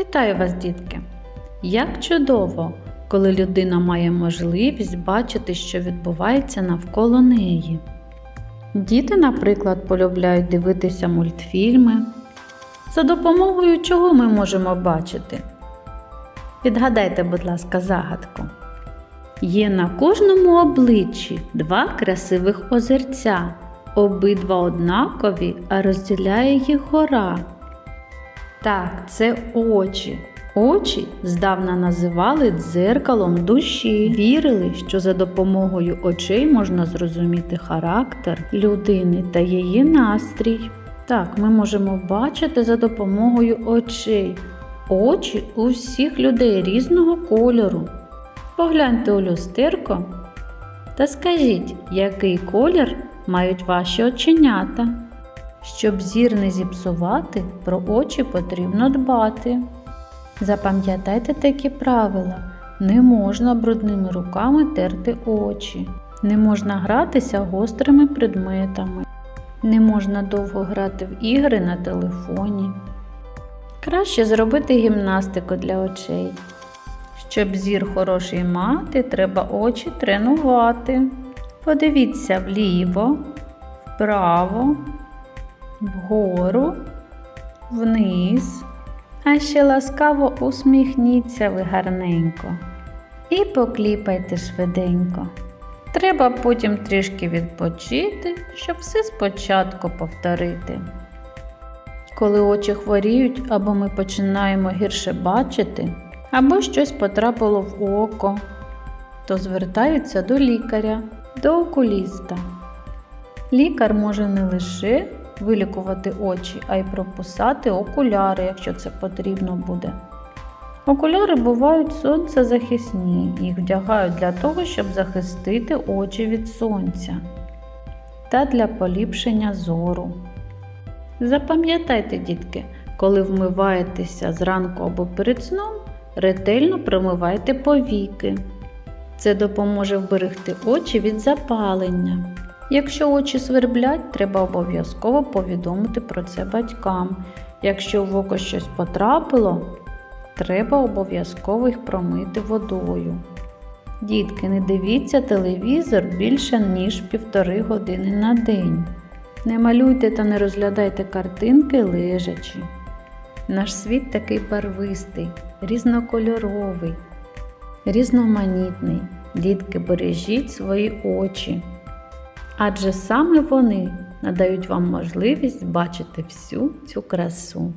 Вітаю вас, дітки! Як чудово, коли людина має можливість бачити, що відбувається навколо неї. Діти, наприклад, полюбляють дивитися мультфільми. За допомогою чого ми можемо бачити? Відгадайте, будь ласка, загадку. Є на кожному обличчі два красивих озерця, обидва однакові, а розділяє їх гора. Так, це очі. Очі здавна називали дзеркалом душі. Вірили, що за допомогою очей можна зрозуміти характер людини та її настрій. Так, ми можемо бачити за допомогою очей. Очі у всіх людей різного кольору. Погляньте у люстерко та скажіть, який колір мають ваші оченята. Щоб зір не зіпсувати, про очі потрібно дбати. Запам'ятайте такі правила: не можна брудними руками терти очі, не можна гратися гострими предметами, не можна довго грати в ігри на телефоні. Краще зробити гімнастику для очей. Щоб зір хороший мати, треба очі тренувати. Подивіться вліво, вправо, вгору, вниз. А ще ласкаво усміхніться ви гарненько. І покліпайте швиденько. Треба потім трішки відпочити, щоб все спочатку повторити. Коли очі хворіють, або ми починаємо гірше бачити, або щось потрапило в око, то звертаються до лікаря, до окуліста. Лікар може не лише вилікувати очі, а й прописати окуляри, якщо це потрібно буде. Окуляри бувають сонцезахисні, їх вдягають для того, щоб захистити очі від сонця та для поліпшення зору. Запам'ятайте, дітки, коли вмиваєтеся зранку або перед сном, ретельно промивайте повіки. Це допоможе вберегти очі від запалення. Якщо очі сверблять, треба обов'язково повідомити про це батькам. Якщо в око щось потрапило, треба обов'язково їх промити водою. Дітки, не дивіться телевізор більше, ніж півтори години на день. Не малюйте та не розглядайте картинки лежачи. Наш світ такий барвистий, різнокольоровий, різноманітний. Дітки, бережіть свої очі. Адже саме вони надають вам можливість бачити всю цю красу.